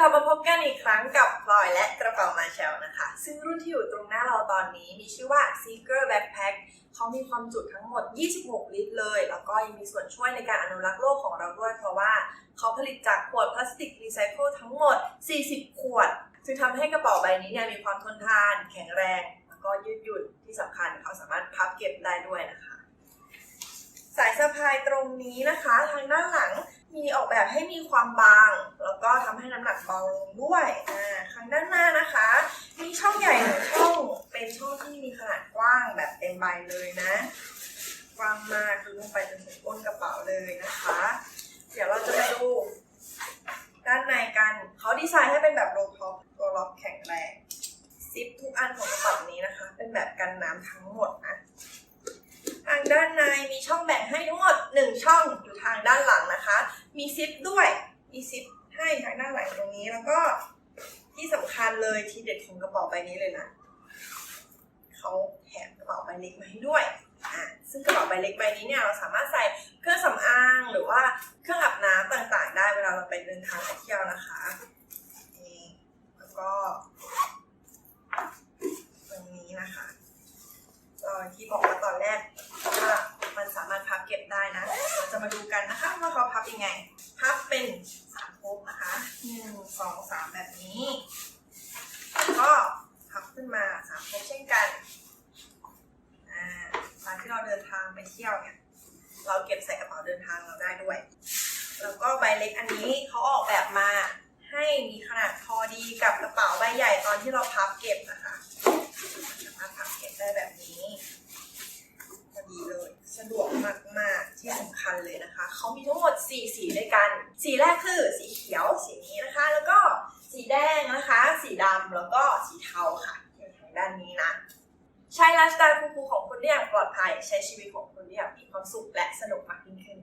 กลับมาพบกันอีกครั้งกับพลอยและกระเป๋ามาเชลนะคะ ซึ่งรุ่นที่อยู่ตรงหน้าเราตอนนี้มีชื่อว่า Seeker Backpack เขามีความจุทั้งหมด 26 ลิตรเลย แล้วก็ยังมีส่วนช่วยในการอนุรักษ์โลกของเราด้วย เพราะว่าเขาผลิตจากขวดพลาสติกรีไซเคิลทั้งหมด 40 ขวดจึงทำให้กระเป๋าใบนี้เนี่ยมีความทนทาน แข็งแรง แล้วก็ยืดหยุ่นที่สำคัญเขาสามารถพับเก็บได้ด้วยนะคะ สายสะพายตรงนี้นะคะ ทางด้านหลัง มีออกแบบให้มีความบาง แล้วก็ทำให้น้ำหนักเบาลงด้วยอ่าข้างด้านหน้านะคะ มีช่องใหญ่หนึ่งช่องเป็นช่องที่มีขนาดกว้างแบบเต็มใบเลยนะ กว้างมากคือลงไปจนถึงก้นกระเป๋าเลยนะคะ เดี๋ยวเราจะมาดูด้านในกันเขาดีไซน์ให้เป็นแบบโลท็อปตัวล็อกแข็งแรงซิปทุกอันของกระเป๋านี้นะคะ เป็นแบบกันน้ำทั้งหมดนะทางด้านในมีช่องแบ่ง ซิปด้วยมีซิปให้ทางด้านหลังตรงนี้แล้วก็ที่สำคัญเลยทีเด็ดของกระเป๋าใบนี้เลยนะเขาแถมกระเป๋าใบเล็กมาให้ด้วยอ่าซึ่งกระเป๋าใบเล็กใบนี้เนี่ยเราสามารถใส่เครื่องสำอางหรือว่าเครื่องอาบน้ำต่างๆ ได้เวลาเราไปเดินทางไปเที่ยวนะคะนี่แล้วก็ ตรงนี้นะคะตอนที่บอกว่าตอนแรก จะมาดูกันนะคะว่าเขาพับยังไง พับเป็นสามภพนะคะหนึ่งสองสามแบบนี้แล้วก็พับขึ้นมาสามภพเช่นกันอ่าตอนที่เราเดินทางไปเที่ยวเนี่ยเราเก็บใส่กระเป๋าเดินทางเราได้ด้วย แล้วก็ใบเล็กอันนี้เขาออกแบบมาให้มีขนาดพอดีกับกระเป๋าใบใหญ่ตอนที่เราพับเก็บนะคะ สามารถพับเก็บได้แบบนี้พอดีเลย สะดวกมาก ๆ ที่สำคัญ เลยนะคะ เขามีทั้งหมด 4 สีด้วยกัน สีแรกคือสีเขียวสีนี้นะคะ แล้วก็สีแดงนะคะ สีดำแล้วก็สีเทาค่ะอยู่ทางด้านนี้นะ ใช้ไลฟ์สไตล์คูลๆของคุณได้อย่างปลอดภัย ใช้ชีวิตของคุณได้อย่างมีความสุขและสนุกมากยิ่งขึ้น